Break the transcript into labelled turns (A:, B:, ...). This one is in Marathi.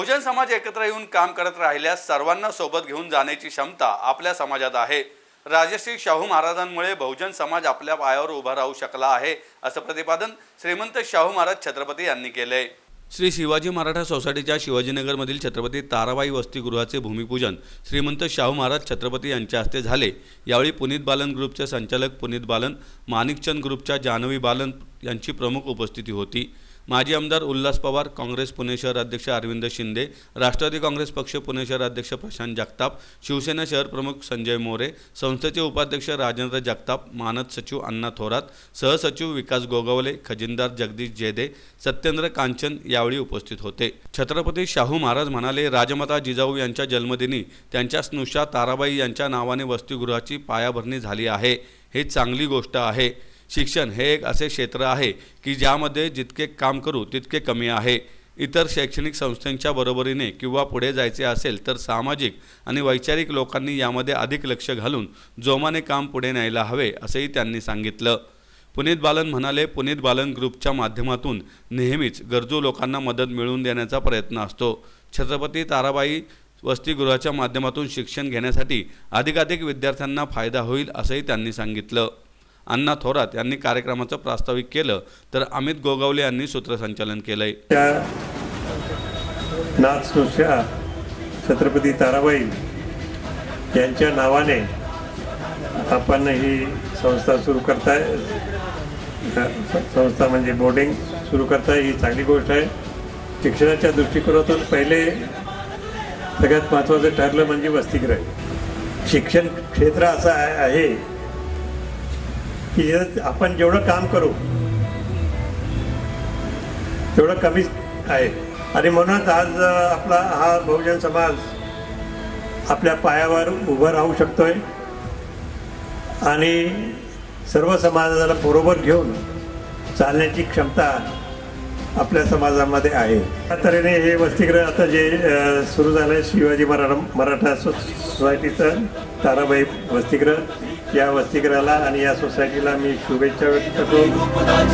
A: बहुजन समाज एकत्र येऊन काम करत राहिल्यास सर्वांना सोबत घेऊन जाण्याची क्षमता आपल्या समाजात आहे. राजश्री शाहू महाराजांमुळे बहुजन समाज आपल्या पायावर उभा राहू शकला आहे असं प्रतिपादन श्रीमंत शाहू महाराज छत्रपती यांनी केले श्री शिवाजी मराठा सोसायटीच्या शिवाजीनगरमधील छत्रपती ताराबाई वसतिगृहाचे भूमिपूजन श्रीमंत शाहू महाराज छत्रपती यांच्या हस्ते झाले. यावेळी पुनीत बालन ग्रुपचे संचालक पुनीत बालन माणिकचंद ग्रुपच्या जान्हवी बालन यांची प्रमुख उपस्थिती होती. माजी आमदार उल्हास पवार काँग्रेस पुणे शहर अध्यक्ष अरविंद शिंदे राष्ट्रवादी काँग्रेस पक्ष पुणे शहर अध्यक्ष प्रशांत जगताप शिवसेना शहर प्रमुख संजय मोरे संस्थेचे उपाध्यक्ष राजेंद्र जगताप मानद सचिव अण्णा थोरात सहसचिव विकास गोगावले खजिनदार जगदीश जेदे सत्येंद्र कांचन यावेळी उपस्थित होते. छत्रपती शाहू महाराज म्हणाले राजमाता जिजाऊ यांच्या जन्मदिनी त्यांच्या स्नुषा ताराबाई यांच्या नावाने वसतिगृहाची पायाभरणी झाली आहे. ही चांगली गोष्ट आहे. शिक्षण हे एक असे क्षेत्र आहे की ज्यामध्ये जितके काम करू तितके कमी आहे. इतर शैक्षणिक संस्थांच्या बरोबरीने किंवा पुढे जायचे असेल तर सामाजिक आणि वैचारिक लोकांनी यामध्ये अधिक लक्ष घालून जोमाने काम पुढे न्यायला हवे असंही त्यांनी सांगितलं. पुनीत बालन म्हणाले पुनीत बालन ग्रुपच्या माध्यमातून नेहमीच गरजू लोकांना मदत मिळवून देण्याचा प्रयत्न असतो. छत्रपती ताराबाई वसतिगृहाच्या माध्यमातून शिक्षण घेण्यासाठी अधिकाधिक विद्यार्थ्यांना फायदा होईल असंही त्यांनी सांगितलं. अण्णा थोरात यांनी कार्यक्रमाचं प्रास्ताविक केलं तर अमित गोगावले यांनी सूत्रसंचालन केलंय.
B: त्या छत्रपती ताराबाई यांच्या नावाने आपण ही संस्था सुरू करताय. संस्था म्हणजे बोर्डिंग सुरू करताय ही चांगली गोष्ट आहे. शिक्षणाच्या दृष्टिकोनातून पहिले सगळ्यात महत्त्वाचं ठरलं म्हणजे वसतिगृह. शिक्षण क्षेत्र असं आहे की आपण जेवढं काम करू तेवढं कमीच आहे. आणि म्हणूनच आज आपला हा बहुजन समाज आपल्या पायावर उभं राहू शकतोय. आणि सर्व समाजाला बरोबर घेऊन चालण्याची क्षमता आपल्या समाजामध्ये आहे. त्या तऱ्हेने हे वसतिगृह आता जे सुरू झालं आहे शिवाजी मरा मराठा सो सोसायटीचं ताराबाई वसतिगृह. या वसतिगृहाला आणि या सोसायटीला मी शुभेच्छा व्यक्त करतो.